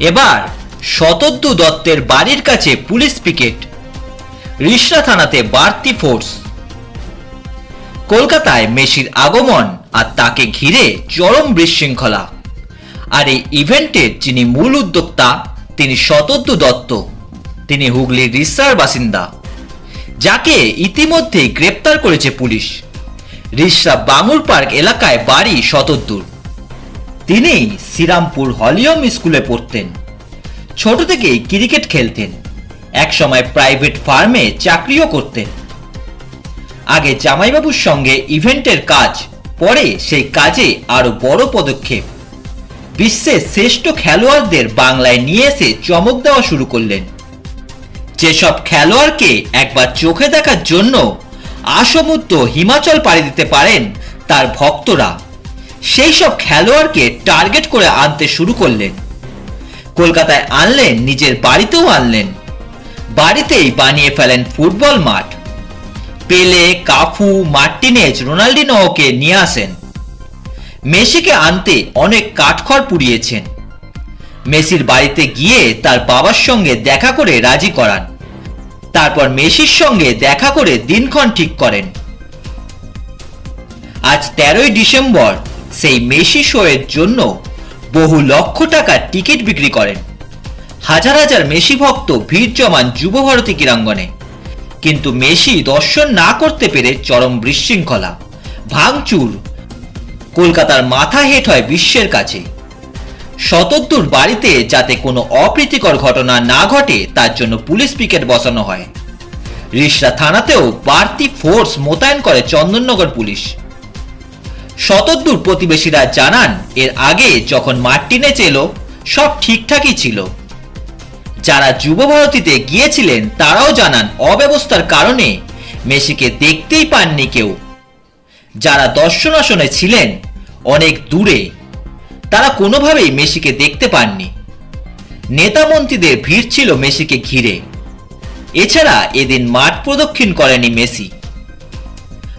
এবার শতদ্দু দত্তের বাড়ির কাছে পুলিশ পিকেট। রিষড়া থানাতে বাড়তি ফোর্স কলকাতায় মেসির আগমন আর তাকে ঘিরে চরম বিশৃঙ্খলা। আর এই ইভেন্টের যিনি মূল উদ্যোক্তা, তিনি শতদ্দু দত্ত। তিনি হুগলির রিসার বাসিন্দা। যাকে ইতিমধ্যেই গ্রেপ্তার করেছে পুলিশ। রিসরা বাঙুর পার্ক এলাকায় বাড়ি শতদ্দুর। তিনি শ্রীরামপুর হলিয়ম স্কুলে পড়তেন। ছোট থেকেই ক্রিকেট খেলতেন। একসময় প্রাইভেট ফার্মে চাকরিও করতেন। আগে জামাইবাবুর সঙ্গে ইভেন্টের কাজ, পরে সেই কাজে আরও বড় পদক্ষেপ। বিশ্বের শ্রেষ্ঠ খেলোয়াড়দের বাংলায় নিয়ে এসে চমক দেওয়া শুরু করলেন। যেসব খেলোয়াড়কে একবার চোখে দেখার জন্য আসমুদ্র হিমাচল পাড়ি দিতে পারেন তার ভক্তরা। সেই সব খেলোয়াড়কে টার্গেট করে আনতে শুরু করলেন। কলকাতায় আনলেন, নিজের বাড়িতেও আনলেন। বাড়িতেই বানিয়ে ফেলেন ফুটবল মাঠ। পেলে, কাফু, মার্টিনেজ, রোনাল্ডিনোকে নিয়ে আসেন। মেসিকে আনতে অনেক কাঠখড় পুড়িয়েছেন। মেসির বাড়িতে গিয়ে তার বাবার সঙ্গে দেখা করে রাজি করান। তারপর মেসির সঙ্গে দেখা করে দিনক্ষণ ঠিক করেন। আজ তেরোই ডিসেম্বর সেই মেসি শোয়ের জন্য বহু লক্ষ টাকার টিকিট বিক্রি করেন। হাজার হাজার মেসি ভক্ত ভিড় জমান যুব ভারতী ক্রীড়াঙ্গনে। কিন্তু মেসি দর্শন না করতে পেরে চরম বিশৃঙ্খলা, ভাঙচুর, কলকাতার মাথা হেট হয় বিশ্বের কাছে। শতদ্দুর বাড়িতে যাতে কোনো অপ্রীতিকর ঘটনা না ঘটে, তার জন্য পুলিশ পিকেট বসানো হয়। রিষড়া থানাতেও বাড়তি ফোর্স মোতায়েন করে চন্দননগর পুলিশ। শতদ্দুর প্রতিবেশীরা জানান, এর আগে যখন মার্টিনে এলো সব ঠিকঠাকই ছিল। যারা যুব ভারতীতে গিয়েছিলেন, তারাও জানান অব্যবস্থার কারণে মেসিকে দেখতেই পাননি কেউ। যারা দর্শনাসনে ছিলেন, অনেক দূরে, তারা কোনোভাবেই মেসিকে দেখতে পাননি। নেতা মন্ত্রীদের ভিড় ছিল মেসিকে ঘিরে। এছাড়া এদিন মাঠ প্রদক্ষিণ করেনি মেসি।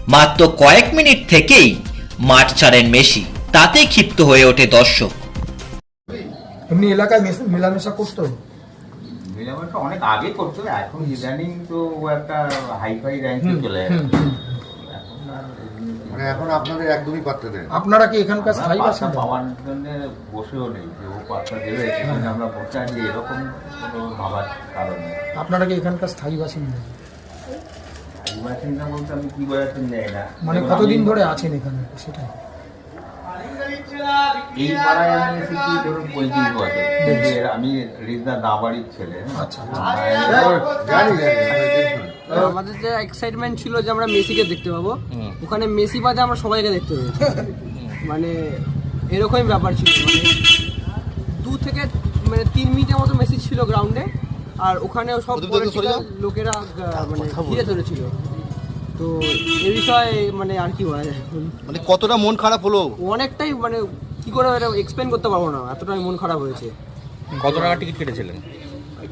মাত্র কয়েক মিনিট থেকেই মাঠ ছাড়েন মেসি। তাতেই ক্ষিপ্ত হয়ে ওঠে দর্শক। এমনি এলাকায় মেলামেশা করতো? মিলামেশা অনেক আগে করতো এখন ইদানিং তো ও একটা হাইফাই র্যাঙ্কে চলে মানে এখন আপনাদের একদমই পাত্তা দেন আপনারা কি এখানকার স্থায়ী বাসিন্দা? পাওয়ার জন্য বসেও নেই যে ও পাত্তা দেবে সেখানে আমরা বসে আছি এরকম কোনো ভাবার কারণ নেই। আপনারা কি এখানকার স্থায়ী বাসিন্দা? বলতে আমি কি বোঝাচ্ছেন না। মানে কতদিন ধরে আছেন এখানে? সেটাই। এই পাড়ায় আমি এসেছি ধরুন পঁয়ত্রিশ বছর আমি রিজনা দাবাড়ির ছেলে। আচ্ছা, মায়ের- জানি জানি। আমি দেখুন। আমাদের যে এক্সাইটমেন্ট ছিল যে আমরা মেসিকে দেখতে পাবো ওখানে মেসি বাদে আমরা সবাইকে দেখতে পেয়েছি। মানে এরকমই ব্যাপার ছিল। মানে দু থেকে মানে তিন মিনিটের মতো মেসি ছিল গ্রাউন্ডে আর ওখানেও সব লোকেরা মানে ঘিরে ধরেছিল। তো এ বিষয়ে মানে আর কি বলা যায়? মানে কতটা মন খারাপ হলো? অনেকটাই মানে কি করে এটা এক্সপ্লেন করতে পারব না এতটাই মন খারাপ হয়েছে। কত টাকা টিকিট কেটেছিলেন?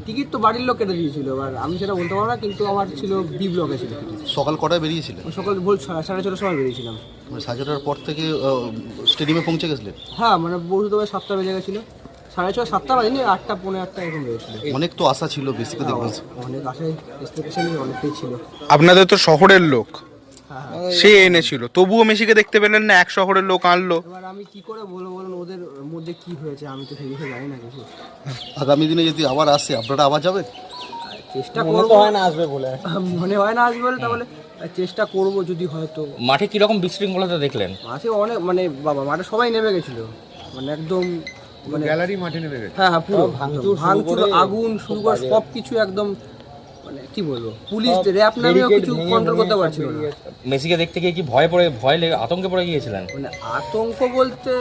টিকিট তো বাড়ির লোক কেটে দিয়েছিল এবার আমি সেটা বলতে পারব না কিন্তু আমার ছিল বি ব্লকে ছিল সকাল কটায় বেরিয়েছিলেন? আমি সকাল ভোর সাড়ে সাড়ে ছটার সময় বেরিয়েছিলাম। মানে সাড়ে ছটার পর থেকে স্টেডিয়ামে পৌঁছে গেছিলেন? হ্যাঁ মানে বসতে হবে সাতটা বেজে গেছিল। সাড়ে ছয় সাতটা বাজেনি আটটা পৌনে আটটা এরকম বেজেছিল অনেক তো আশা ছিল বেসিকে দেখবেন। অনেক আশায় এক্সপেকটেশন অনেকটাই ছিল। আপনাদের তো শহরের লোক। হ্যাঁ সে এনেছিল। তবুও মেসিকে দেখতে পেলেন না এক শহরের লোক আনলো। এবার আমি কি করে বলব বলুন ওদের মধ্যে কি হয়েছে আমি তো সেই বিষয়ে জানি না কিছু। আগামী দিনে যদি আবার আসে আপনারা আবার যাবেন? চেষ্টা করব হয় না আসবে বলে। মনে হয় না আসবে বলে তাহলে চেষ্টা করব যদি হয়তো। মাঠে কীরকম বিশৃঙ্খলতা দেখলেন? মাঠে অনেক মানে বাবা মাঠে সবাই নেমে গেছিল। মানে একদম গ্যালারি মাঠে নেমে গেছে। হ্যাঁ হ্যাঁ পুরো ভাঙচুর আগুন শুরু করে সব কিছু একদম মানে কি বলব পুলিশ র্যাপ নামেও কিছু কন্ট্রোল করতে পারছিল না। মেসিকে দেখতে গিয়ে কি ভয় পড়ে ভয় লেগে আতঙ্কে পড়ে গিয়েছিলেন? মানে আতঙ্ক বলতে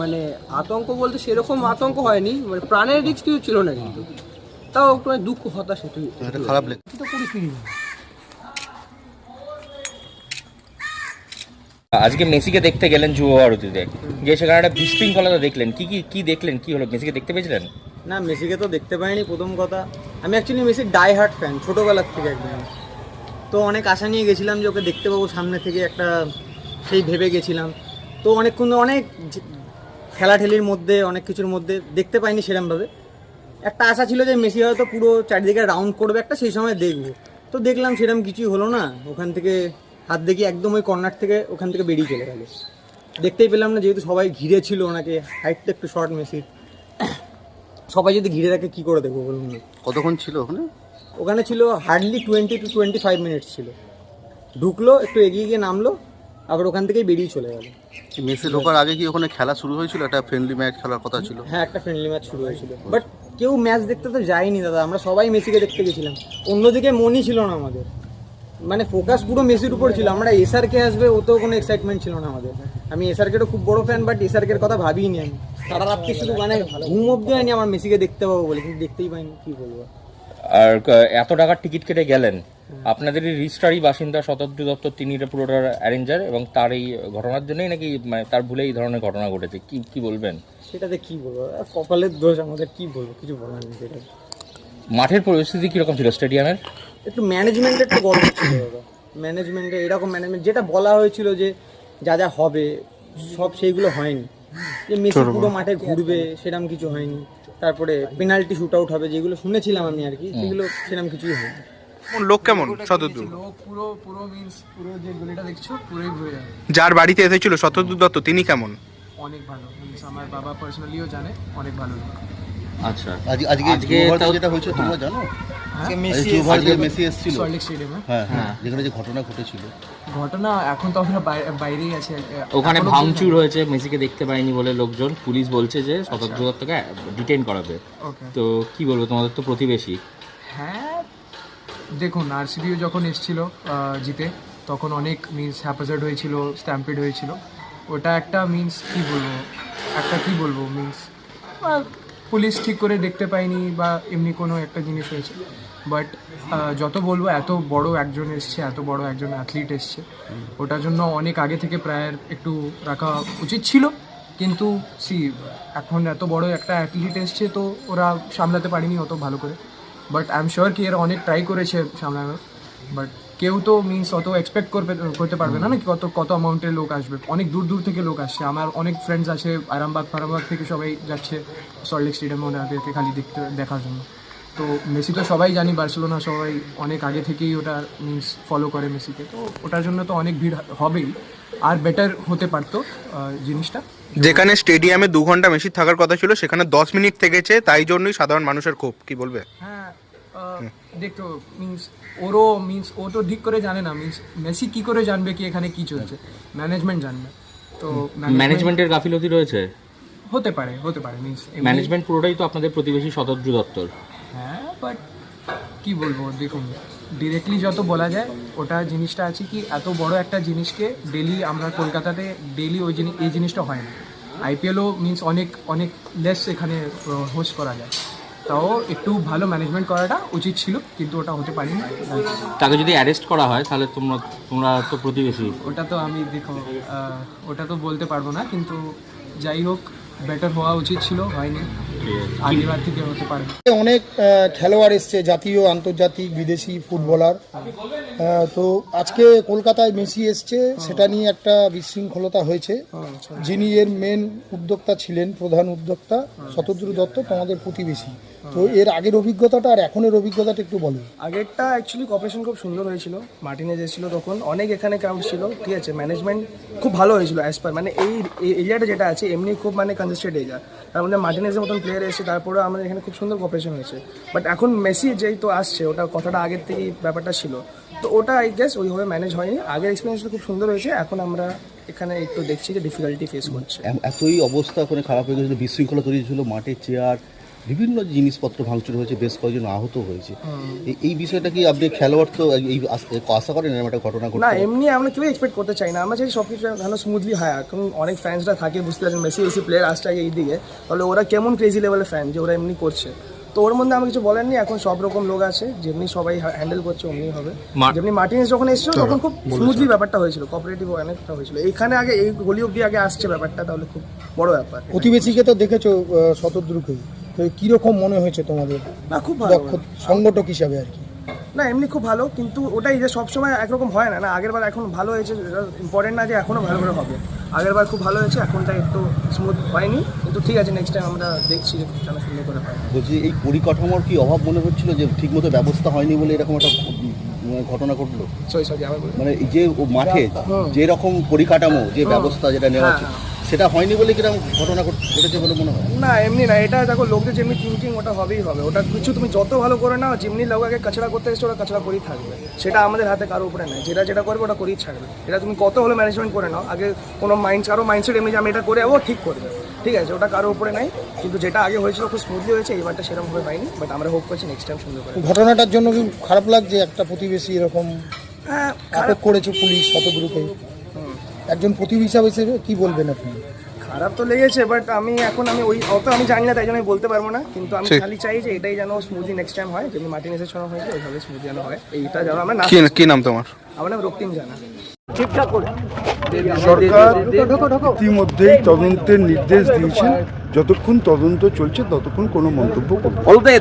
মানে আতঙ্ক বলতে সেরকম আতঙ্ক হয়নি মানে প্রাণের রিস্ক কিছু ছিল না কিন্তু। তাও একটু মানে দুঃখ হতাশ এটা খারাপ লেগে তো আজকে মেসিকে দেখতে গেলেন যুব ভারতীতে যে সেখানে একটা বিশৃঙ্খলতা দেখলেন। কি কি কি দেখলেন? কি হলো? মেসিকে দেখতে পেয়েছিলেন? না, মেসিকে তো দেখতে পাইনি, প্রথম কথা। আমি অ্যাকচুয়ালি মেসির ডাই হার্ট ফ্যান ছোটোবেলার থেকে একদম। তো অনেক আশা নিয়ে গেছিলাম যে ওকে দেখতে পাবো সামনে থেকে একটা, সেই ভেবে গেছিলাম। তো অনেকক্ষণ অনেক ঠেলাঠেলির মধ্যে, অনেক কিছুর মধ্যে দেখতে পাইনি সেরমভাবে। একটা আশা ছিল যে মেসি হয়তো পুরো চারিদিকে রাউন্ড করবে একটা, সেই সময় দেখব। তো দেখলাম সেরকম কিছুই হলো না। ওখান থেকে হাত দেখি একদম ওই কর্নার থেকে ওখান থেকে বেরিয়ে চলে গেল। দেখতেই পেলাম না যেহেতু সবাই ঘিরে ছিল ওনাকে হাইটটা একটু শর্ট মেসির সবাই যদি ঘিরে রাখে কী করে দেখব বলুন? কতক্ষণ ছিল ওখানে? ওখানে ছিল hardly twenty two twenty five minutes ছিল। ঢুকলো একটু এগিয়ে গিয়ে নামলো আবার ওখান থেকেই বেরিয়ে চলে গেল। মেসে ঢোকার আগে কি ওখানে খেলা শুরু হয়েছিল? একটা ফ্রেন্ডলি ম্যাচ খেলার কথা ছিল। হ্যাঁ একটা ফ্রেন্ডলি ম্যাচ শুরু হয়েছিল। বাট কেউ ম্যাচ দেখতে তো যায়নি দাদা আমরা সবাই মেসিকে দেখতে গেছিলাম। অন্যদিকে মনই ছিল না আমাদের। মানে ফোকাস পুরো মেসির উপর ছিল। আমরা এসআরকে আসবে ও ওতেও কোনো এক্সাইটমেন্ট ছিল না আমাদের। আমি এসআরকেরও খুব বড় ফ্যান বাট এসআরকের কথা ভাবিনি আমি। সারা রাত্রি শুধু মানে ঘুম অব্দি হয়নি আমার মেসিকে দেখতে পাবো বলে। কিন্তু দেখতেই পাইনি কি বলব। আর এত টাকার টিকিট কেটে গেলেন। আপনাদের এই রিস্টারই বাসিন্দা শতাব্দী দত্ত তিনি পুরোটার অ্যারেঞ্জার এবং তার এই ঘটনার জন্যই নাকি মানে তার ভুলে এই ধরনের ঘটনা ঘটেছে। কি কি বলবেন? সেটাতে কি বলব? কপালের দোষ আমাদের কি বলব? কিছু বলার নেই সেটা। মাঠের পরিস্থিতি কীরকম ছিল? স্টেডিয়ামের? একটু ম্যানেজমেন্টের একটু গল্প ছিল দাদা। ম্যানেজমেন্টে এরকম ম্যানেজমেন্ট যেটা বলা হয়েছিল যে যা যা হবে সব সেইগুলো হয়নি। যে মেসি পুরো মাঠে ঘুরবে সেরকম কিছু হয়নি। তারপরে পেনাল্টি শুট আউট হবে যেগুলো শুনেছিলাম আমি আর কি সেগুলো সেরকম কিছুই হয়নি। লোক কেমন? শতদ্রু? লোক পুরো পুরো মিন্স পুরো যে গলিটা দেখছ পুরোই ঘুরে যাবে। যার বাড়িতে এসেছিল শতদ্রু দত্ত তিনি কেমন? অনেক ভালো। মিন্স আমার বাবা পার্সোনালিও জানে অনেক ভালো লোক। আচ্ছা। আজ আজকে আজকে যেটা হয়েছে তোমরা জানো? হ্যাঁ? ভারতীর মেসি এসেছিল। সল্টলেক স্টেডিয়ামে হ্যাঁ হ্যাঁ। যেখানে যে ঘটনা ঘটেছিল। ঘটনা এখন তো আমরা বাইরেই আছি। ওখানে ভাঙচুর হয়েছে মেসিকে দেখতে পায়নি বলে লোকজন। পুলিশ বলছে যে শতাব্দী দত্তকে ডিটেইন করাবে। ওকে। তো কি বলব তোমাদের তো প্রতিবেশী। হ্যাঁ দেখুন আরসিবিও যখন এসেছিল জিতে তখন অনেক মিন্স হ্যাপাজার্ড হয়েছিল স্ট্যাম্পিড হয়েছিল। ওটা একটা মিন্স কি বলব একটা কি বলব মিন্স পুলিশ ঠিক করে দেখতে পায়নি বা এমনি কোনো একটা জিনিস হয়েছে। বাট যত বলব, এত বড় একজন এসছে, এত বড় একজন অ্যাথলিট এসছে। ওটার জন্য অনেক আগে থেকে প্রায় একটু রাখা উচিত ছিল। কিন্তু সি এখন এত বড় একটা অ্যাথলিট এসছে তো ওরা সামলাতে পারেনি অত ভালো করে। বাট আই এম শিওর কি এরা অনেক ট্রাই করেছে সামলানোর। বাট কেউ তো মিন্স অত এক্সপেক্ট করবে করতে পারবে না নাকি কত কত অ্যামাউন্টের লোক আসবে? অনেক দূর দূর থেকে লোক আসছে। আমার অনেক ফ্রেন্ডস আছে আরামবাগ ফারামবাগ থেকে সবাই যাচ্ছে সল্টলেক স্টেডিয়ামে ওনাদেরকে খালি দেখতে দেখার জন্য। তো মেসি তো সবাই জানি বার্সেলোনা সবাই অনেক আগে থেকেই ওটা মিন্স ফলো করে মেসিকে। তো ওটার জন্য তো অনেক ভিড় হবেই। আর বেটার হতে পারতো জিনিসটা। যেখানে স্টেডিয়ামে দু ঘণ্টা মেসি থাকার কথা ছিল সেখানে দশ মিনিট থেকেছে তাই জন্যই সাধারণ মানুষের ক্ষোভ। কি বলবে? হ্যাঁ দেখো মিন্স ওরও মিন্স ও তো ঠিক করে জানে না মিন্স মেসি কি করে জানবে কি এখানে কি চলছে? ম্যানেজমেন্ট জানবে। তো ম্যানেজমেন্টের গাফিলতি রয়েছে? হতে পারে হতে পারে মিন্স ম্যানেজমেন্ট পুরোটাই তো আপনাদের প্রতিবেশী শতাব্দী দত্তর হ্যাঁ বাট কি বলব দেখুন ডিরেক্টলি যত বলা যায় ওটা জিনিসটা আছে কি এত বড় একটা জিনিসকে ডেলি আমরা কলকাতাতে ডেলি ওই জিনিস এই জিনিসটা হয় না। আইপিএলও মিন্স অনেক অনেক লেস এখানে হোস্ট করা যায়। তাও একটু ভালো ম্যানেজমেন্ট করাটা উচিত ছিল কিন্তু ওটা হতে পারিনি। তাকে যদি অ্যারেস্ট করা হয় তাহলে তোমরা তোমরা তো প্রতিবেশী। ওটা তো আমি দেখো আহ, ওটা তো বলতে পারব না কিন্তু যাই হোক বেটার হওয়া উচিত ছিল হয়নি। আগেবার থেকে হতে পারবে অনেক খেলোয়াড় এসছে জাতীয় আন্তর্জাতিক বিদেশি ফুটবলার। তো আজকে কলকাতায় মেসি এসছে সেটা নিয়ে একটা বিশৃঙ্খলতা হয়েছে। যিনি এর মেন উদ্যোক্তা ছিলেন প্রধান উদ্যোক্তা শতদ্রু দত্ত তোমাদের প্রতিবেশী। তো এর আগের অভিজ্ঞতাটা আর এখনের অভিজ্ঞতাটা একটু বলো। আগেরটা অ্যাকচুয়ালি কপারেশন খুব সুন্দর হয়েছিল। মার্টিনে এসেছিল তখন। অনেক এখানে ক্রাউড ছিল ঠিক আছে? ম্যানেজমেন্ট খুব ভালো হয়েছিল অ্যাজ পার মানে এই এরিয়াটা যেটা আছে এমনি খুব মানে কনজেস্টেড এরিয়া তার মধ্যে মার্টিনেজের মতন প্লেয়ার এসে তারপরে আমাদের এখানে খুব সুন্দর কপারেশন হয়েছে। বাট এখন মেসি যেই তো আসছে, ওটা কথাটা আগের থেকেই ব্যাপারটা ছিল। তো ওটা আই গেস ওইভাবে ম্যানেজ হয়নি। আগের এক্সপিরিয়েন্সটা খুব সুন্দর হয়েছে। এখন আমরা এখানে একটু দেখছি যে ডিফিকাল্টি ফেস করছে। এতই অবস্থা, ওখানে খারাপ হয়ে গেছিল বিশৃঙ্খলা তৈরি ছিল, মাঠে চেয়ার বিভিন্ন জিনিসপত্র ভাঙচুর হয়েছে বেশ কয়েকজন আহত হয়েছে। এই- বিষয়টা কি আপনি খেলোয়াড় তো এই আশা করেন এরকম একটা ঘটনা না এমনি আমরা কেউ এক্সপেক্ট করতে চাই না। আমরা চাই সব কিছু ভালো স্মুথলি হয়। কারণ অনেক ফ্যান্সরা থাকে বুঝতে পারছেন মেসি এসি প্লেয়ার আসছে আগে এই দিকে। তাহলে ওরা কেমন ক্রেজি লেভেলের ফ্যান যে ওরা এমনি করছে? তো ওর মধ্যে আমি কিছু বলেননি এখন সব রকম লোক আছে যেমনি সবাই হ্যান্ডেল করছে অমনি হবে। যেমনি মার্টিনেস যখন এসেছিল তখন খুব স্মুথলি ব্যাপারটা হয়েছিল কোঅপারেটিভ অনেকটা হয়েছিল। এখানে আগে এই গলি অব্দি আগে আসছে ব্যাপারটা তাহলে খুব বড় ব্যাপার। প্রতিবেশীকে তো দেখেছ আহ, শতদ্রুকে তো কীরকম মনে হয়েছে তোমাদের? না খুব ভালো। দক্ষ সংগঠক হিসাবে আর কি। না এমনি খুব ভালো কিন্তু ওটাই যে সবসময় একরকম হয় না। না আগের বার এখন ভালো হয়েছে ইম্পর্টেন্ট না যে এখনও ভালো করে হবে। আগের বার খুব ভালো হয়েছে এখনটা একটু স্মুথ হয়নি। কিন্তু ঠিক আছে নেক্সট টাইম আমরা দেখছি যে যেন সুন্দর করে হয়। বলছি এই পরিকাঠামোর কি অভাব মনে হচ্ছিল যে ঠিকমতো ব্যবস্থা হয়নি বলে এরকম একটা ঘটনা ঘটলো? মানে এই যে মাঠে যে রকম পরিকাঠামো যে ব্যবস্থা যেটা নেওয়া হ্যাঁ, হচ্ছে সেটা হয়নি বলে কীরকম ঘটনা ঘট- ঘটেছে বলে মনে হয়? না এমনি না এটা দেখো লোকদের যেমনি থিঙ্কিং ওটা হবেই হবে। ওটা কিছু তুমি যত ভালো করে নাও যেমনি লোক আগে কাছড়া করতে এসছে ওরা কাছড়া করেই থাকবে। সেটা আমাদের হাতে কারও উপরে নেই। যেটা যেটা করবে ওটা করেই ছাড়বে। এটা তুমি কত হলো ম্যানেজমেন্ট করে নাও। আগে কোনো মাইন্ড কারও মাইন্ডসেট এমনি যে আমি এটা করে ও ঠিক করবে। ঠিক আছে ওটা কারও উপরে নাই। কিন্তু যেটা আগে হয়েছিল খুব স্মুথলি হয়েছে এবারটা সেরকমভাবে হয়নি। বাট আমরা হোপ করছি নেক্সট টাইম সুন্দর করে। ঘটনাটার জন্য কি খারাপ লাগছে? একটা প্রতিবেশী এরকম হ্যাঁ করেছে পুলিশ শতগুরুকে একজন প্রতিবেশী হিসাবে কি বলবেন আপনি? খারাপ তো লেগেছে বাট আমি এখন আমি ওই অত আমি জানি না তাই জন্য আমি বলতে পারব না। কিন্তু আমি খালি চাই যে এটাই যেন স্মুদি নেক্সট টাইম হয় যেমনি মার্টিনেসের সময় হয়েছে ওইভাবে স্মুদি যেন হয়। এইটা যেন আমরা না কি কি নাম তোমার? আমার নাম রক্তিম জানা। ঠিকঠাক সরকার ইতিমধ্যেই তদন্তের নির্দেশ দিয়েছেন। যতক্ষণ তদন্ত চলছে ততক্ষণ কোনো মন্তব্য করবে